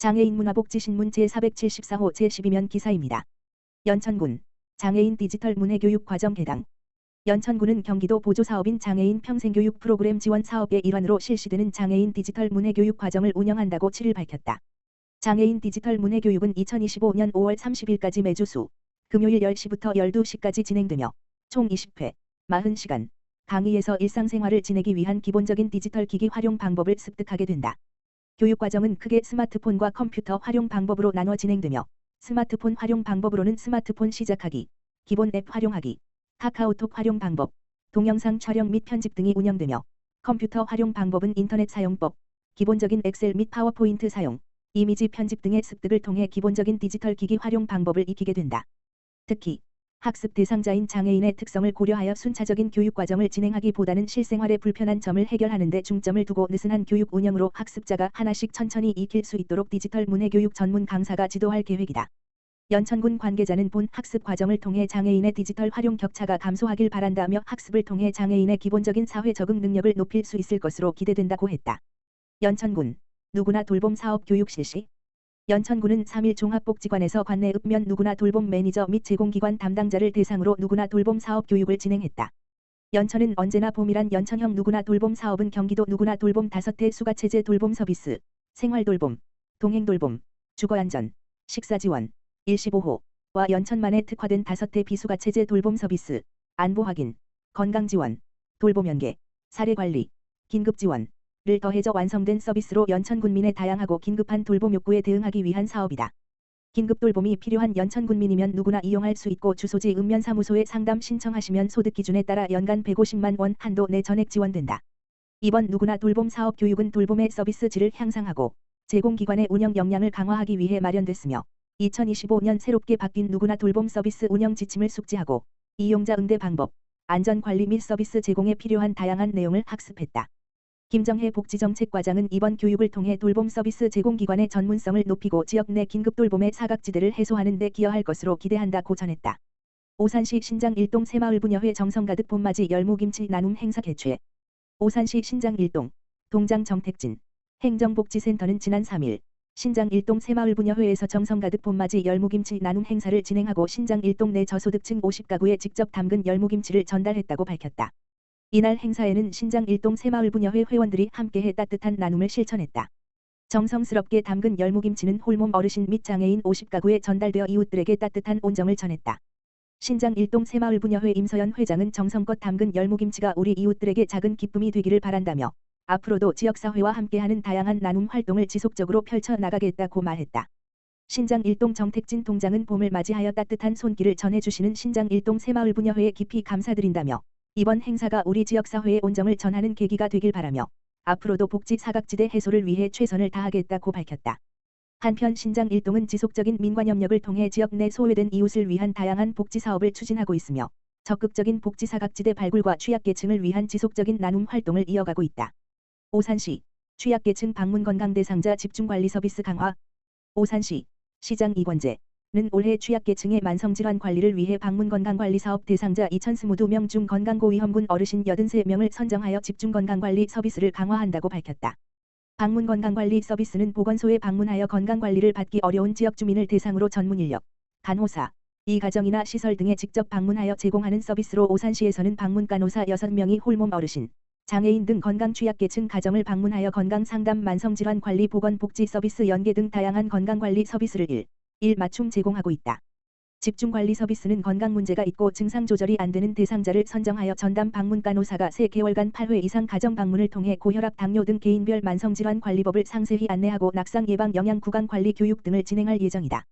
장애인 문화복지신문 제474호 제12면 기사입니다. 연천군 장애인 디지털 문해교육 과정 개당 연천군은 경기도 보조사업인 장애인 평생교육 프로그램 지원 사업의 일환으로 실시되는 장애인 디지털 문해교육 과정을 운영한다고 7일 밝혔다. 장애인 디지털 문해교육은 2025년 5월 30일까지 매주 수, 금요일 10시부터 12시까지 진행되며 총 20회, 40시간, 강의에서 일상생활을 지내기 위한 기본적인 디지털 기기 활용 방법을 습득하게 된다. 교육과정은 크게 스마트폰과 컴퓨터 활용 방법으로 나눠 진행되며 스마트폰 활용 방법으로는 스마트폰 시작하기, 기본 앱 활용하기, 카카오톡 활용 방법, 동영상 촬영 및 편집 등이 운영되며 컴퓨터 활용 방법은 인터넷 사용법, 기본적인 엑셀 및 파워포인트 사용, 이미지 편집 등의 습득을 통해 기본적인 디지털 기기 활용 방법을 익히게 된다. 특히 학습 대상자인 장애인의 특성을 고려하여 순차적인 교육 과정을 진행하기보다는 실생활의 불편한 점을 해결하는 데 중점을 두고 느슨한 교육 운영으로 학습자가 하나씩 천천히 익힐 수 있도록 디지털 문해교육 전문 강사가 지도할 계획이다. 연천군 관계자는 본 학습 과정을 통해 장애인의 디지털 활용 격차가 감소하길 바란다며 학습을 통해 장애인의 기본적인 사회 적응 능력을 높일 수 있을 것으로 기대된다고 했다. 연천군 누구나 돌봄 사업 교육 실시 연천군은 3일 종합복지관에서 관내 읍면 누구나 돌봄 매니저 및 제공기관 담당자를 대상으로 누구나 돌봄 사업 교육을 진행했다. 연천은 언제나 봄이란 연천형 누구나 돌봄 사업은 경기도 누구나 돌봄 다섯대 수가체제 돌봄 서비스, 생활돌봄, 동행돌봄, 주거안전, 식사지원, 일시보호와 연천만에 특화된 다섯대 비수가체제 돌봄 서비스, 안보 확인, 건강지원, 돌봄 연계, 사례관리, 긴급지원, 를 더해져 완성된 서비스로 연천군민의 다양하고 긴급한 돌봄 욕구에 대응하기 위한 사업이다. 긴급 돌봄이 필요한 연천군민이면 누구나 이용할 수 있고 주소지 읍면사무소에 상담 신청하시면 소득 기준에 따라 연간 150만 원 한도 내 전액 지원된다. 이번 누구나 돌봄 사업 교육은 돌봄의 서비스 질을 향상하고 제공기관의 운영 역량을 강화하기 위해 마련됐으며 2025년 새롭게 바뀐 누구나 돌봄 서비스 운영 지침을 숙지하고 이용자 응대 방법, 안전관리 및 서비스 제공에 필요한 다양한 내용을 학습했다. 김정혜 복지정책과장은 이번 교육을 통해 돌봄 서비스 제공기관의 전문성을 높이고 지역 내 긴급 돌봄의 사각지대를 해소하는 데 기여할 것으로 기대한다고 전했다. 오산시 신장 일동 새마을분여회 정성 가득 봄맞이 열무김치 나눔 행사 개최 오산시 신장 일동 동장 정택진 행정복지센터는 지난 3일 신장 일동 새마을분여회에서 정성 가득 봄맞이 열무김치 나눔 행사를 진행하고 신장 일동 내 저소득층 50가구에 직접 담근 열무김치를 전달했다고 밝혔다. 이날 행사에는 신장 일동 새마을분여회 회원들이 함께해 따뜻한 나눔을 실천했다. 정성스럽게 담근 열무김치는 홀몸 어르신 및 장애인 50가구에 전달되어 이웃들에게 따뜻한 온정을 전했다. 신장 일동 새마을분여회 임서연 회장은 정성껏 담근 열무김치가 우리 이웃들에게 작은 기쁨이 되기를 바란다며 앞으로도 지역사회와 함께하는 다양한 나눔 활동을 지속적으로 펼쳐 나가겠다고 말했다. 신장 일동 정택진 동장은 봄을 맞이하여 따뜻한 손길을 전해주시는 신장 일동 새마을분여회에 깊이 감사드린다며 이번 행사가 우리 지역 사회의 온정을 전하는 계기가 되길 바라며 앞으로도 복지 사각지대 해소를 위해 최선을 다하겠다고 밝혔다. 한편 신장 일동은 지속적인 민관협력을 통해 지역 내 소외된 이웃을 위한 다양한 복지 사업을 추진하고 있으며 적극적인 복지 사각지대 발굴과 취약계층을 위한 지속적인 나눔 활동을 이어가고 있다. 오산시 취약계층 방문 건강 대상자 집중관리 서비스 강화 오산시 시장 이권재 는 올해 취약계층의 만성질환 관리를 위해 방문건강관리사업 대상자 2022명 중 건강고위험군 어르신 83명을 선정하여 집중건강관리 서비스를 강화한다고 밝혔다. 방문건강관리 서비스는 보건소에 방문하여 건강관리를 받기 어려운 지역 주민을 대상으로 전문 인력, 간호사, 이 가정이나 시설 등에 직접 방문하여 제공하는 서비스로 오산시에서는 방문 간호사 6명이 홀몸 어르신, 장애인 등 건강 취약계층 가정을 방문하여 건강 상담 만성질환 관리 보건복지 서비스 연계 등 다양한 건강관리 서비스를 1. 일 맞춤 제공하고 있다. 집중관리 서비스는 건강 문제가 있고 증상 조절이 안 되는 대상자를 선정하여 전담 방문 간호사가 3개월간 8회 이상 가정 방문을 통해 고혈압, 당뇨 등 개인별 만성질환 관리법을 상세히 안내하고 낙상 예방 영양 구강 관리 교육 등을 진행할 예정이다.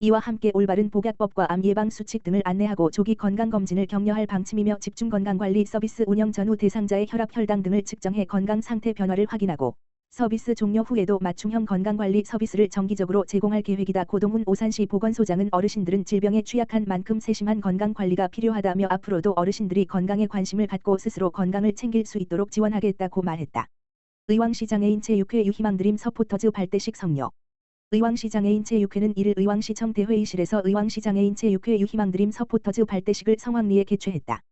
이와 함께 올바른 복약법과 암 예방 수칙 등을 안내하고 조기 건강 검진을 격려할 방침이며 집중 건강 관리 서비스 운영 전후 대상자의 혈압, 혈당 등을 측정해 건강 상태 변화를 확인하고 서비스 종료 후에도 맞춤형 건강관리 서비스를 정기적으로 제공할 계획이다. 고동훈 오산시 보건소장은 어르신들은 질병에 취약한 만큼 세심한 건강관리가 필요하다며 앞으로도 어르신들이 건강에 관심을 갖고 스스로 건강을 챙길 수 있도록 지원하겠다고 말했다. 의왕시 장애인 체육회 유희망드림 서포터즈 발대식 성료 의왕시 장애인 체육회는 1일 의왕시청 대회의실에서 의왕시 장애인 체육회 유희망드림 서포터즈 발대식을 성황리에 개최했다.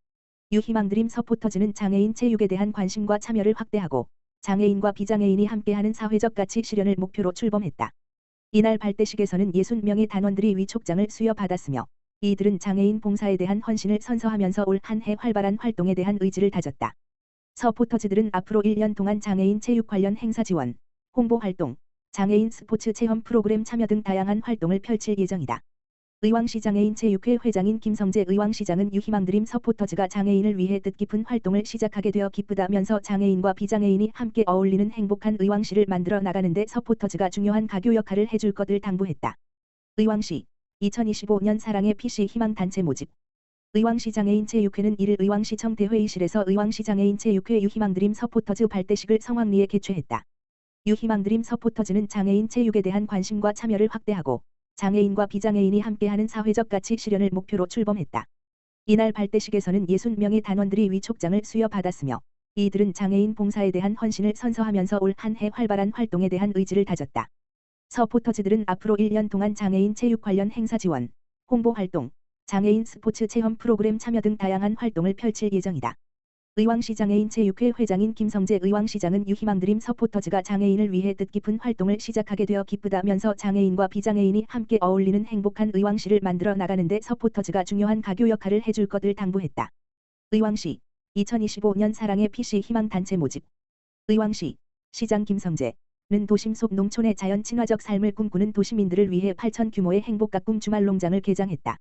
유희망드림 서포터즈는 장애인 체육에 대한 관심과 참여를 확대하고 장애인과 비장애인이 함께하는 사회적 가치 실현을 목표로 출범했다. 이날 발대식에서는 60명의 단원들이 위촉장을 수여받았으며 이들은 장애인 봉사에 대한 헌신을 선서하면서 올 한 해 활발한 활동에 대한 의지를 다졌다. 서포터즈들은 앞으로 1년 동안 장애인 체육 관련 행사 지원, 홍보 활동, 장애인 스포츠 체험 프로그램 참여 등 다양한 활동을 펼칠 예정이다. 의왕시 장애인 체육회 회장인 김성재 의왕시장은 유희망드림 서포터즈가 장애인을 위해 뜻깊은 활동을 시작하게 되어 기쁘다면서 장애인과 비장애인이 함께 어울리는 행복한 의왕시를 만들어 나가는데 서포터즈가 중요한 가교 역할을 해줄 것을 당부했다. 의왕시 2025년 사랑의 PC 희망 단체 모집 의왕시 장애인 체육회는 1일 의왕시 청 대회의실에서 의왕시 장애인 체육회 유희망드림 서포터즈 발대식을 성황리에 개최했다. 유희망드림 서포터즈는 장애인 체육에 대한 관심과 참여를 확대하고 장애인과 비장애인이 함께하는 사회적 가치 실현을 목표로 출범했다. 이날 발대식에서는 60명의 단원들이 위촉장을 수여받았으며 이들은 장애인 봉사에 대한 헌신을 선서하면서 올 한 해 활발한 활동에 대한 의지를 다졌다. 서포터즈들은 앞으로 1년 동안 장애인 체육 관련 행사 지원, 홍보 활동, 장애인 스포츠 체험 프로그램 참여 등 다양한 활동을 펼칠 예정이다. 의왕시 장애 인 체육회 회장인 김성재 의왕시장은 유희망드림 서포터즈가 장애인을 위해 뜻깊은 활동을 시작하게 되어 기쁘다면서 장애인과 비장애인이 함께 어울리는 행복한 의왕시를 만들어 나가는데 서포터즈가 중요한 가교 역할을 해줄 것을 당부했다. 의왕시 2025년 사랑의 PC 희망 단체 모집 의왕시 시장 김성재는 도심 속 농촌의 자연 친화적 삶을 꿈꾸는 도시민들을 위해 8천 규모의 행복 가꿈 주말 농장을 개장했다.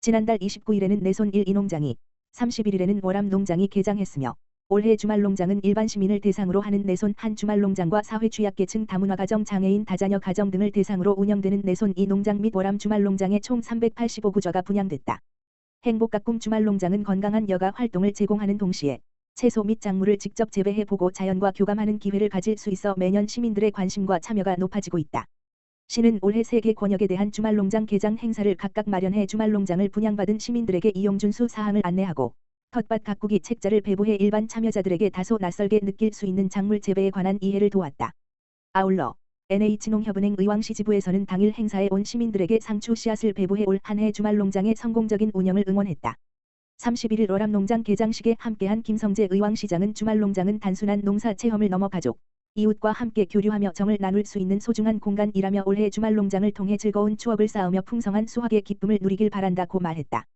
지난달 29일에는 내손 1 이 농장이 31일에는 월암 농장이 개장했으며 올해 주말 농장은 일반 시민을 대상으로 하는 내손 한 주말 농장과 사회 취약계층 다문화 가정 장애인 다자녀 가정 등을 대상으로 운영되는 내손 이 농장 및 월암 주말 농장에 총 385구조가 분양됐다. 행복 가꿈 주말 농장은 건강한 여가 활동을 제공하는 동시에 채소 및 작물을 직접 재배해 보고 자연과 교감하는 기회를 가질 수 있어 매년 시민들의 관심과 참여가 높아지고 있다. 시는 올해 세계 권역에 대한 주말농장 개장 행사를 각각 마련해 주말농장을 분양받은 시민들에게 이용 준수 사항을 안내하고 텃밭 가꾸기 책자를 배부해 일반 참여자들에게 다소 낯설게 느낄 수 있는 작물 재배에 관한 이해를 도왔다. 아울러 NH농협은행 의왕시 지부에서는 당일 행사에 온 시민들에게 상추 씨앗을 배부해 올 한 해 주말농장의 성공적인 운영을 응원했다. 31일 월암농장 개장식에 함께한 김성재 의왕시장은 주말농장은 단순한 농사 체험을 넘어 가족, 이웃과 함께 교류하며 정을 나눌 수 있는 소중한 공간이라며 올해 주말 농장을 통해 즐거운 추억을 쌓으며 풍성한 수확의 기쁨을 누리길 바란다고 말했다.